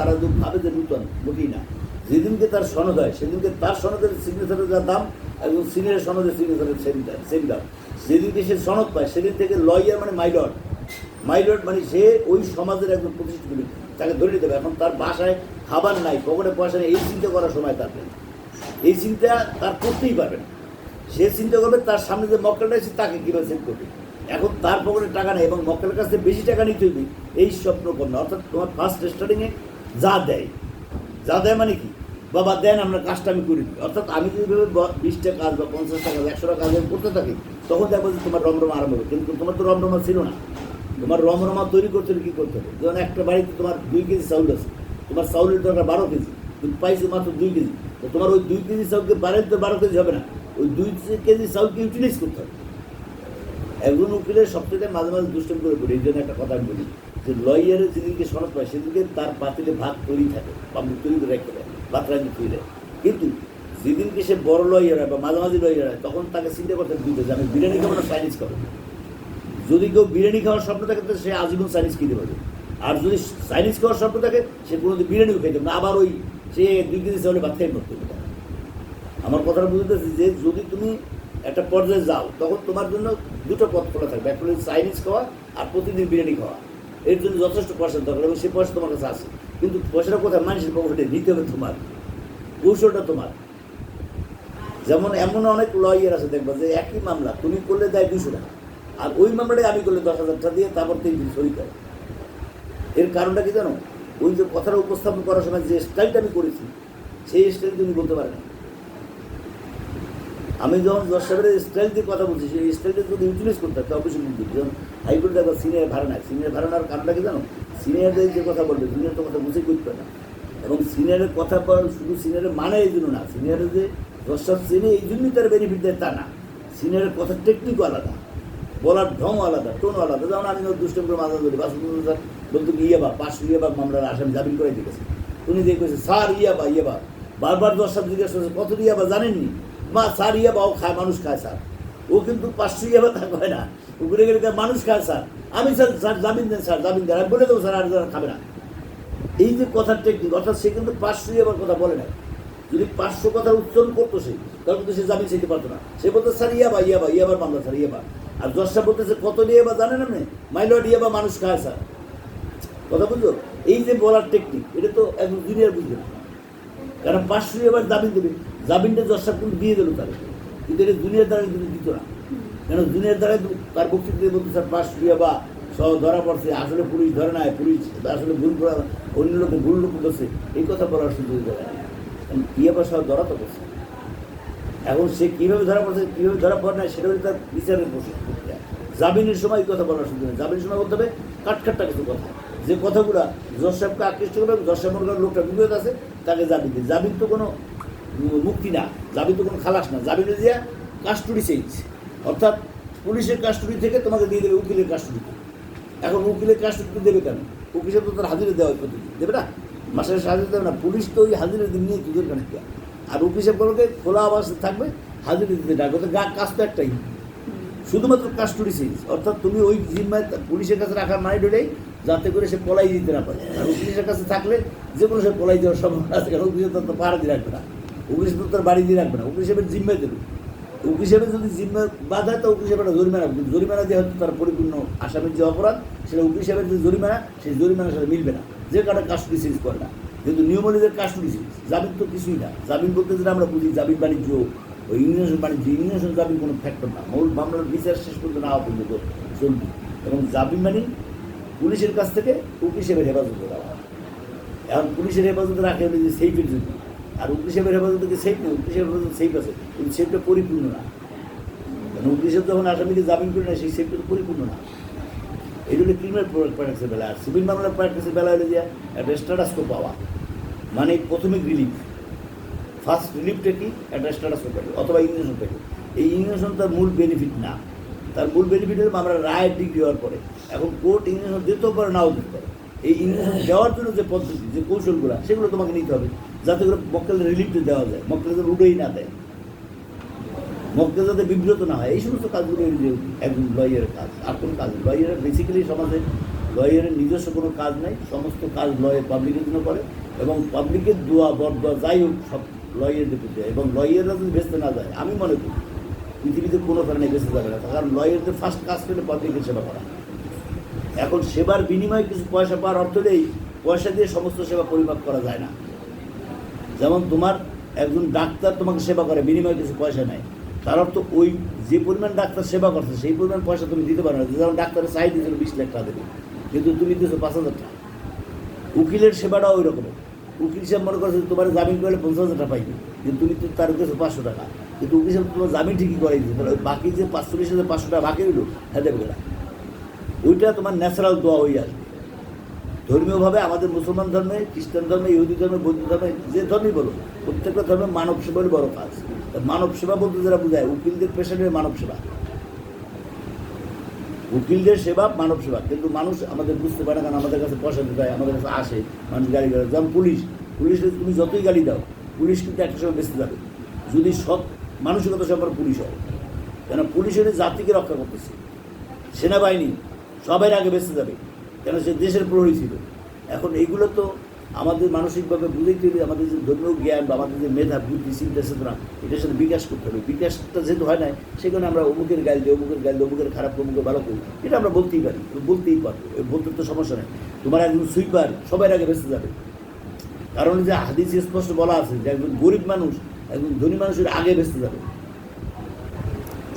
তারা যদি ভাবে যে নূতন মোটেই না। যেদিনকে তার সনদ হয়, সেদিনকে তার সনদের সিগনেচারের যা দাম এবং সিনিয়র সনদের সিগনেচারের সেম দাম দাম। যেদিনকে সে সনদ পায়, সেদিন থেকে লয়ার মানে মাইলট মাইলট মানে সে ওই সমাজের একজন প্রতিষ্ঠিত তাকে ধরে হবে। এখন তার বাসায় খাবার নাই, পকেটে পয়সা নেই, এই চিন্তা করার সময় তার এই চিন্তা তার করতেই পারবে না। সে চিন্তা করবে তার সামনে যে মক্কেলটা আছে, তাকে কীভাবে সেভ করবে? এখন তার পকেটে টাকা নেই এবং মক্কেলের কাছে বেশি টাকা নিতে হইবে, এই স্বপ্ন কন্যা অর্থাৎ তোমার ফার্স্ট স্টার্টিংয়ে যা দেয়। যা দেয় মানে কি? বাবা, দেন আমরা কাজটা আমি করি অর্থাৎ আমি যদি বিশটা কাজ বা পঞ্চাশ টাকা বা একশো টাকা কাজ আমি করতে থাকি, তখন দেখব যে তোমার রমরমা আরম্ভ হবে কিন্তু তোমার তো রমরমা ছিল না। তোমার রমরমা তৈরি করতে হলে কী করতে হবে? যেমন একটা বাড়িতে তোমার দুই কেজি চাউল আছে। তোমার চাউলের দরকার বারো কেজি। তুমি পাইছো মাত্র দুই কেজি। তো তোমার ওই দুই কেজি চাউলকে বাড়িতে তো বারো কেজি হবে না। ওই দুই কেজি চাউলকে ইউটিলাইজ করতে হবে। একজন উকিলের সবচেয়ে মাঝে মাঝে দুষ্টম করে পড়ি। এই জন্য একটা কথা আমি বলি। যে লয়ারের যেদিনকে সনদ পায়, সেদিনকে তার পাতিলে ভাত তৈরি থাকে পাবলিক তৈরি করে রেখে দেয় ভাত রাখি তৈরি কিন্তু যেদিনকে সে বড় লয়ার হয় বা মাঝামাঝি লয়ার হয়, তখন তাকে চিন্তা করতে দিতে যে আমি বিরিয়ানি খাব না, চাইনিজ খাব। যদি কেউ বিরিয়ানি খাওয়ার স্বপ্ন থাকে তো সে আজীবন চাইনিজ খেতে পারবে। আর যদি চাইনিজ খাওয়ার স্বপ্ন থাকে সে কোনোদিন বিরিয়ানিও খেতে না। আবার ওই সে দুই কেজি চাউলে ভাত খেয়ে মরতে পারবে। আমার কথাটা বুঝতেছি যে, যদি তুমি একটা পর্যায়ে যাও, তখন তোমার জন্য দুটো পথ খোলা থাকবে। একটা চাইনিজ খাওয়া আর প্রতিদিন বিরিয়ানি খাওয়া। এর জন্য যথেষ্ট পয়সা দরকার এবং সে পয়সা তোমার কাছে আছে। কিন্তু পয়সাটা কোথায়? মানুষের পকেটে নিতে হবে তোমার। কৌশলটা তোমার। যেমন এমন অনেক লয়ার আছে, দেখবা যে একই মামলা, তুমি করলে দেয় দুশো টাকা। আর ওই মামলাটাই আমি করলে দশ হাজার টাকা দিয়ে তারপর তিন দিন শরীর করে। এর কারণটা কি জানো? ওই যে কথাটা উপস্থাপন করার সময় যে স্টাইলটা আমি করেছি, সেই স্টাইল তুমি বলতে পারে না। আমি যখন দশ সাহেবের স্টাইল দিয়ে কথা বলছি, সেই স্টাইলটা যদি ইউটিলাইজ করতে হয় অবশ্যই কিন্তু যেমন হাইকোর্টে দেখো সিনিয়র ভাড়া নাই। সিনিয়র ভাড়া নেওয়ার কারণটা কি জানো? সিনিয়রদের যে কথা বলবে জুনিয়র তো কথা বুঝে করতে না। এবং সিনিয়রের কথা বল শুধু সিনিয়রের মানে এই জন্য না সিনিয়রের যে দশ সাহেব চিনে এই জন্যই তার বেনিফিট দেয় তা না। সিনিয়রের কথা টেকনিকও আলাদা। বলার ঢং আলাদা টোন আলাদা। যেমন আমি দুষ্টম করে মাথা ধরি বাসুদুল স্যার বলতো কি ইয়ে বা পাঁচশো ইয়ে বা মামলার আসামি জামিন করে দিয়েছে। উনি দিয়ে কয়েছে স্যার, ইয়া বা ইয়ে বা বারবার দশ সাহেব জিজ্ঞেস করছে, কত ইয়া বা জানেননি? মা স্যার, ইয়া বা ও খায়, মানুষ খায়, স্যার। ও কিন্তু পাঁচশো ইয়ে বা কয় না। ও ঘুরে গেলে মানুষ খায়, স্যার। আমি, স্যার স্যার, জামিন দেন, স্যার, জামিন দেন। আমি বলে দেবো, স্যার, আর খাবে না। এই যে কথার টেকনিক অর্থাৎ সে কিন্তু পাঁচশো ইয়াবার কথা বলে না। যদি পাঁচশো কথার উচ্চারণ করতো সে, তাহলে কিন্তু সে জামিন চাইতে পারতো না। সে বলতো, স্যার, ইয়া বা ইয়ে ইয়াবা ইয়াবা ইয়াবার মামলা, স্যার ইয়াবা আর দশটা বলতেছে, কত ইয়াবা জানেন আপনি? মাইলট ইয়াবা মানুষ খায়, স্যার। কথা বুঝলো? এই যে বলার টেকনিক এটা তো একজন জুনিয়র বুঝবে না কারণ পাঁচশো এবার জামিন দেবে। জামিনটা দশটা কিন্তু দিয়ে দিল তার কিন্তু এটা দুনিয়ার দ্বারা কিন্তু দিত না। কেন জুনিয়র দ্বারা তার দিয়ে বলতে, স্যার, পাঁচশো বা সব ধরা পড়ছে, আসলে পুলিশ ধরে নাই পুলিশ আসলে ভুল করা, অন্য লোকে ভুল লোক করছে এই কথা বলার সুযোগ দেয় ইয়াবা সব ধরা তো করছে এখন সে কীভাবে ধরা পড়ছে, কীভাবে ধরা পড়ে না, সেটা হচ্ছে তার বিচারের প্রশ্ন। জামিনের সময় এই কথা বলার সুযোগ নেই। জামিনের সময় বলতে হবে, কাটখাট্টা কিছু কথা। যে কথাগুলো জজ সাহেবকে আকৃষ্ট করবে জজ সাহেব লোকটা বিপদ আছে তাকে জামিন দিই জামিন তো কোনো মুক্তি না জামিন তো কোনো খালাস না। জামিনে দিয়া কাস্টডি চেঞ্জ অর্থাৎ পুলিশের কাস্টডি থেকে তোমাকে দিয়ে দেবে উকিলের কাস্টডিতে এখন উকিলের কাস্টডি দেবে কেন? উকিলের তো তার হাজিরে দেওয়া প্রতিদিন দেবে না? মাসের হাজিরে দেবে না। পুলিশ তো ওই হাজিরে দিন নিয়ে তোদের কানে দেওয়া আর উকিল বলকে খোলা আবাস থাকবে হাজিরে দিতে ডাকবে তো গা কাজ তো একটাই। শুধুমাত্র কাস্টডি চেঞ্জ অর্থাৎ তুমি ওই জিম্মায় পুলিশের কাছে রাখার মানে ডলেই যাতে করে সে পলাই দিতে না পারে। আর পুলিশের কাছে থাকলে যে কোনো সে পলাই দেওয়ার সম্ভাবনা আছে, কারণ উকিল তো পাহাড় দিয়ে রাখবে না। উকিল তো তার বাড়ি দিয়ে রাখবে না। উকিল সাহেবের জিম্মায় দেবে উকিল সাহেবের যদি জিম্মা বাধা তো উকিল সাহেবের জরিমানা কিন্তু জরিমানা দিয়ে হয়তো তার পরিপূর্ণ আসামির যে অপরাধ, সেটা উকিল সাহেবের যে জরিমানা, সেই জরিমানার সাথে মিলবে না। যে কারণে কাস্টডি চেঞ্জ করে না। কিন্তু নিয়ম অনুযায়ী কাস্টডি চেঞ্জ জামিন তো কিছুই না। জামিন বলতে যেটা আমরা বুঝি, জামিন বাণিজ্য, ওই ইউনিয়ন বাণিজ্য ইউনিয়ন জামিন কোনো ফ্যাক্টর না। মূল মামলার বিচার শেষ পর্যন্ত না পর্যন্ত চলবে। এবং জামিন মানে পুলিশের কাছ থেকে উকিল সাহেবের হেফাজতে দেওয়া এখন পুলিশের হেফাজতে রাখে হলো যে সেফের জন্য। আর উকিল সাহেবের হেফাজতে সেফ নেই উকিল সাহেবের হেফাজতে সেফ আছে। কিন্তু সেফটা পরিপূর্ণ না। কারণ উকিল সাহেব যখন আসামিকে জামিন করে না সেই সেফটা তো পরিপূর্ণ না। এই হলো ক্রিমিনাল প্র্যাকটিসের বেলা আর সিভিল মামলার প্র্যাকটিসের বেলা হলো যে একটা স্ট্যাটাসকো পাওয়া। মানে প্রথমে রিলিফ ফার্স্ট রিলিফটা কি? একটা স্ট্যাটাসকো পাবে অথবা ইঞ্জেকশন পাবে এই ইঞ্জেকশন তার মূল বেনিফিট না। তার মূল বেনিফিট হলো আমরা রায়ের ডিগ্রি হওয়ার পরে। এখন কোর্ট ইঞ্জেকশন দিতেও পারে, নাও দিতে পারে। এই ইঞ্জেকশন দেওয়ার জন্য যে পদ্ধতি, যে কৌশলগুলো, সেগুলো তোমাকে নিতে হবে। যাতে করে মক্কেলের রিলিফটা দেওয়া যায় মক্কেলের যাতে উড়েই না দেয়। মক্কেল যাতে বিব্রত না হয়, এই সমস্ত কাজগুলো একজন লয়ারের কাজ। আর কোনো কাজ লয়ারের বেসিক্যালি সমাজে লয়ারের নিজস্ব কোনো কাজ নাই। সমস্ত কাজ লয়ের পাবলিকের জন্য করে এবং পাবলিকের দোয়া বরদোয়া যাই হোক, সব লয়ারদের প্রতি। এবং লয়াররা যদি বেচতে না যায়, আমি মনে করি পৃথিবীতে কোনো কারণে বেঁচে যাবে না। কারণ লয়ারদের ফার্স্ট কাজ করে পাবলিকের সেবা করা। এখন সেবার বিনিময়ে কিছু পয়সা পাওয়ার অর্থ নেই পয়সা দিয়ে সমস্ত সেবা পরিমাপ করা যায় না। যেমন তোমার একজন ডাক্তার তোমাকে সেবা করে, বিনিময়ে কিছু পয়সা নেয়। তার অর্থ ওই যে পরিমাণ ডাক্তার সেবা করছে, সেই পরিমাণ পয়সা তুমি দিতে পারো না। যেমন ডাক্তারের চাই দিয়েছিল বিশ লাখ টাকা দেবে, কিন্তু তুমি দিয়েছ পাঁচ হাজার টাকা। উকিলের সেবাটাও ওই রকমের উকিল সাহেব মনে করছে তোমার জামিন করলে পঞ্চাশ হাজার টাকা পাইবে, কিন্তু তুমি তো তার কাছে পাঁচশো টাকা। কিন্তু উকিল তোমার জামিন ঠিকই করাই দিচ্ছে তাহলে ওই বাকি যে পাঁচচল্লিশ হাজার পাঁচশো টাকা বাকি হইল হ্যাঁ দেবে না। ওইটা তোমার ন্যাচারাল দোয়া হয়ে আসবে। ধর্মীয়ভাবে আমাদের মুসলমান ধর্মে, খ্রিস্টান ধর্মে, ইহুদি ধর্মে, বৌদ্ধ ধর্মে, যে ধর্মই বলো, প্রত্যেকটা ধর্মে মানব সেবার বড় কাজ মানব সেবা বলতে যারা বোঝায়, উকিলদের পেশানের মানব সেবা। উকিলদের সেবা, মানব সেবা। কিন্তু মানুষ আমাদের বুঝতে পারে কারণ আমাদের কাছে পয়সা দিতে হয় আমাদের কাছে আসে, মানুষ গাড়ি গাড়ি যেমন পুলিশ, পুলিশে তুমি যতই গালি দাও, পুলিশ কিন্তু একটা সময় বেঁচতে যাবে। যদি সৎ মানসিকতা সম্পর্কে পুলিশ হয়। কেন পুলিশের জাতিকে রক্ষা করতেছে। সেনাবাহিনী সবাই আগে বেঁচে যাবে। কেন সে দেশের প্রহরী ছিল। এখন এইগুলো তো আমাদের মানসিকভাবে বুঝাইতে হলে আমাদের যে ধর্মীয় জ্ঞান বা আমাদের যে মেধা, বুদ্ধি, চিন্তা, চেতনা, এটার সাথে বিকাশ করতে হবে। বিকাশটা যেহেতু হয় না সেখানে আমরা অমুকের গাল দিই অমুকের গাল দিই অমুকের খারাপ, অমুকের ভালো করি। এটা আমরা বলতেই পারি। বলতেই পারব। বলতে তো সমস্যা নেই। তোমার একজন সুইপার সবাই আগে বেঁচে যাবে। কারণ যে হাদিস স্পষ্ট বলা আছে যে একজন গরিব মানুষ একজন ধনী মানুষের আগে বেঁচতে যাবে।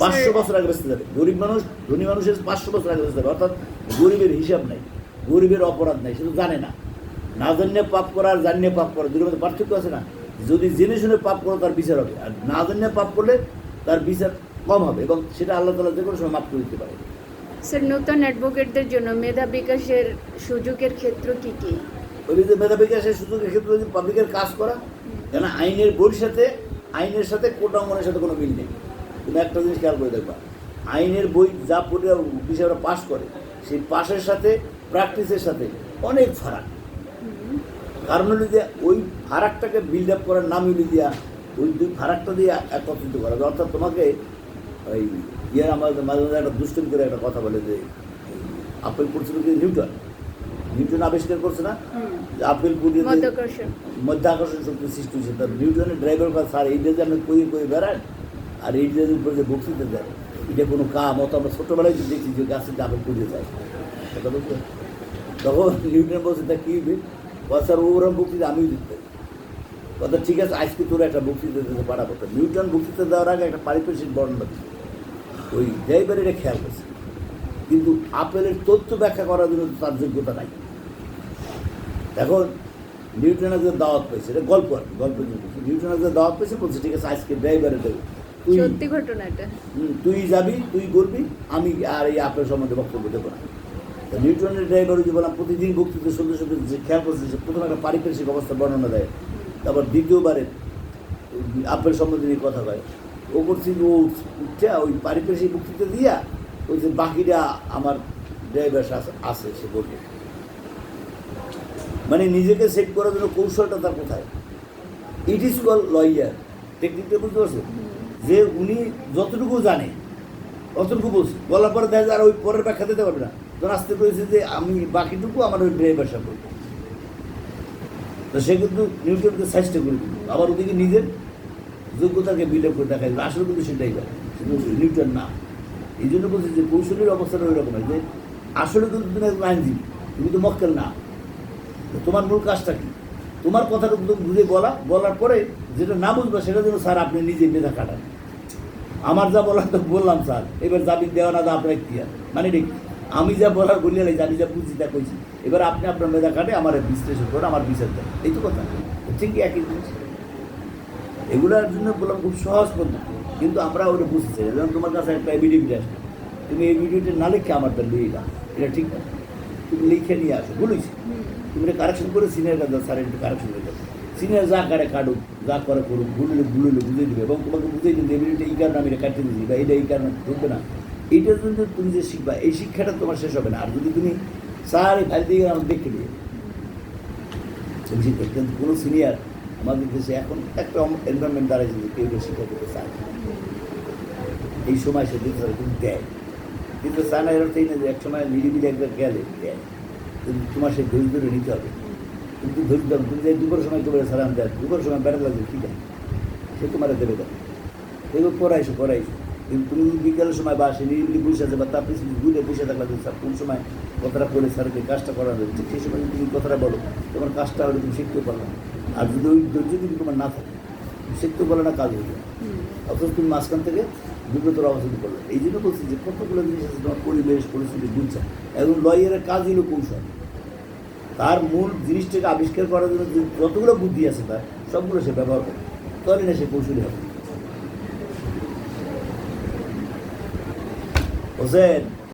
পাঁচশো বছর আগে বেঁচতে যাবে। গরিব মানুষ ধনী মানুষের পাঁচশো বছর আগে বেঁচতে যাবে। অর্থাৎ গরিবের হিসাব নাই গরিবের অপরাধ নাই সেটা জানে না। না জানিয়ে পাপ করা আর জানিয়ে পাপ করা দুটোর মধ্যে পার্থক্য আছে না? যদি জেনে শুনে পাপ করো তার বিচার হবে। আর না জানিয়ে পাপ করলে তার বিচার কম হবে এবং সেটা আল্লাহ তালা যে কোনো সময় মাফ করে দিতে পারে। স্যার নতুন অ্যাডভোকেটদের জন্য মেধা বিকাশের সুযোগের ক্ষেত্র কি কি? ওই যে মেধা বিকাশের সুযোগের ক্ষেত্রে যদি পাবলিকের কাজ করা কেন আইনের বইয়ের সাথে, আইনের সাথে কোটা অঙ্গনের সাথে কোনো মিল নেই। তুমি একটা জিনিস খেয়াল করে দেখবা, আইনের বই যা পড়ে বিষয়টা পাশ করে, সেই পাশের সাথে প্র্যাকটিসের সাথে অনেক ফারাক। কারণ হলো যে ওই ফারাকটাকে বিল্ড আপ করার নাম হলো দিয়া ওই দুই ফারাকটা দিয়ে একত্রিত করা। অর্থাৎ তোমাকে ওই ইয়ে আমাদের মাঝে মাঝে একটা দুষ্টমি করে একটা কথা বলে যে আপেল করছিল কি নিউটন? নিউটন আবিষ্কার করছে না। আপেল পুড়িয়ে মধ্যাকর্ষণ। শক্তি সৃষ্টি হয়েছে তার নিউটনের ড্রাইভার কাজ স্যার এইটা যে আপনি কই কই বেড়ান আর এইটার উপরে যে বক্তৃতা দেয় এটা কোনো কাম অত আমরা ছোটোবেলায় যে দেখছি যে গাছের ডাবে পুড়ে যায়। কথা বলতে তখন নিউটন বলছে তা কী হবে? স্যার ওরম বক্তৃতা আমিও দিতে কথা ঠিক আছে আজকে তোর একটা বক্তৃতা দিতে পারাবো। তো নিউটন বক্তৃতা দেওয়ার আগে একটা পারিপার্শ্বিক বর্ণনা দিচ্ছে ওই ড্রাইভার এটা খেয়াল করছে। কিন্তু আপেলের তথ্য ব্যাখ্যা করার জন্য তার যোগ্যতা নাই। এখন নিউটনের যে দাওয়াত পেয়েছে এটা গল্প আর কি, গল্প নিউটনের যে দাওয়াত পেয়েছে বলছে ঠিক আছে আজকে ড্রাইভারে দেবো। তুই সত্যি ঘটনা এটা। হুম, তুই যাবি তুই করবি আমি আর এই আপেল সম্বন্ধে বক্তব্য দেবো না। নিউটনের ড্রাইভার যে বললাম প্রতিদিন বক্তৃতা শুনতে শুনতে যে খেয়াল করছে যে প্রথমে একটা পারিপার্শ্বিক অবস্থা বর্ণনা দেয় তারপর দ্বিতীয়বারে আপেল সম্বন্ধে নিয়ে কথা কয়। ও করছি ও উঠছে ওই পারিপার্শ্বিক বক্তৃতা দিয়া ওই যে বাকিটা আমার ড্রাইভার আছে সে বলবে। মানে নিজেকে সেট করার জন্য কৌশলটা তার কোথায়? ইট ইজ কল লয়ার টেকনিকটা বুঝতে পারছ যে উনি যতটুকু জানে, অতটুকু বলছে। বলার পরে দেখা যায় আর ওই পরের ব্যাখ্যা দিতে পারবে না। তখন আসতে পেরেছে যে আমি বাকিটুকু আমার ওই ড্রাইভার সাথে বলব তো সে কিন্তু নিউটনকে চেষ্টা করে দিল। আবার ওদিকে নিজের যোগ্যতাকে বিল্ড করে দেখাই দিল আসলে কিন্তু সেটাই করে নিউটন না। এই জন্য বলছি যে কৌশলের অবস্থাটা ওই রকম যে, আসলে কিন্তু তুমি একজন আইনজীবী, তুমি তো মক্কেল না। তোমার মূল কাজটা কি? তোমার কথাটা বুঝে বলা, বলার পরে যেটা না বুঝবে সেটা যেন স্যার আপনি নিজে মেধা কাটান। আমার যা বলার তো বললাম স্যার, এবার জামিন দেওয়া না আপনার আর মানে কি? আমি যা বলার বলিয়া লাগছি আমি যা বুঝছি তা কইছি। এবার আপনি আপনার মেধা কাটে, আমার বিশ্লেষণ করে আমার বিচার দেন। এই তো কথা। ঠিক একই জিনিস। এগুলোর জন্য বললাম খুব সহজ পদ্ধতি। কিন্তু আমরা ওটা বুঝতে চাই যেমন তোমার কাছে একটা এভিডেভিট আসবে তুমি এই না লিখে আমার তার লিয়ে এটা ঠিক না। তুমি লিখে নিয়ে আসো। বলেছি তুমি কারেকশন করে সিনিয়র কাছে স্যার একটু কারেকশন করে সিনিয়র যা কাটে কাটুক যা করে করুক ভুললে ভুললে বুঝিয়ে দেবে এবং তোমাকে দিবে এভিডেভিটটা এই কারণে আমি এটা কাটিয়ে দিয়েছি বা এটা এই কারণে ঢুকবে না এইটার জন্য তুমি যে শিখবা এই শিক্ষাটা তোমার শেষ হবে না আর যদি তুমি স্যার এই দিয়ে আমার দেখে কিন্তু কোনো সিনিয়র আমাদের দেশে এখন একটা এনভারনমেন্ট দাঁড়াইছে যে কেউ শিক্ষা করতে চায় এই সময় সে দিতে দেয় কিন্তু চায় এর অর্থ না যে এক সময় নিরিবিলি একবার গেলে দেয় তোমার সেই ধৈর্য ধরে নিতে হবে। কিন্তু ধৈর্য ধরো? তুমি যে দুপুরের সময় কেবল সালাম দেয় দুপুরের সময় বেড়া লাগবে, ঠিক আছে? সে তোমার দেবে কেন এগুলো করাইছো করাইছো কিন্তু তুমি বিকেলের সময় বা সে নিরিবিলি বসে আছে বা তার পিছনে বসে থাকলে স্যার কোন সময় কথাটা বলে স্যারকে কাজটা করা ঠিক সেই সময় তুমি কথাটা বলো, তোমার কাজটা হলে তুমি শিখতে পারবে না আর যদি ওই ধৈর্য যদি তোমার না থাকে শিখতে পারলে না কাজ হয়ে যাবে অথচ তুমি মাঝখান থেকে বিব্রতর অবস্থিত করলে। এই জন্য বলছি যে কতগুলো জিনিস আছে, তোমার পরিবেশ, পরিস্থিতি বুঝছে। এবং লয়ারের কাজ হলো কৌশল। তার মূল জিনিসটাকে আবিষ্কার করার জন্য যে যতগুলো বুদ্ধি আছে তার, সবগুলো সে ব্যবহার করে তবে না সে কৌশলী হবে। হোসেন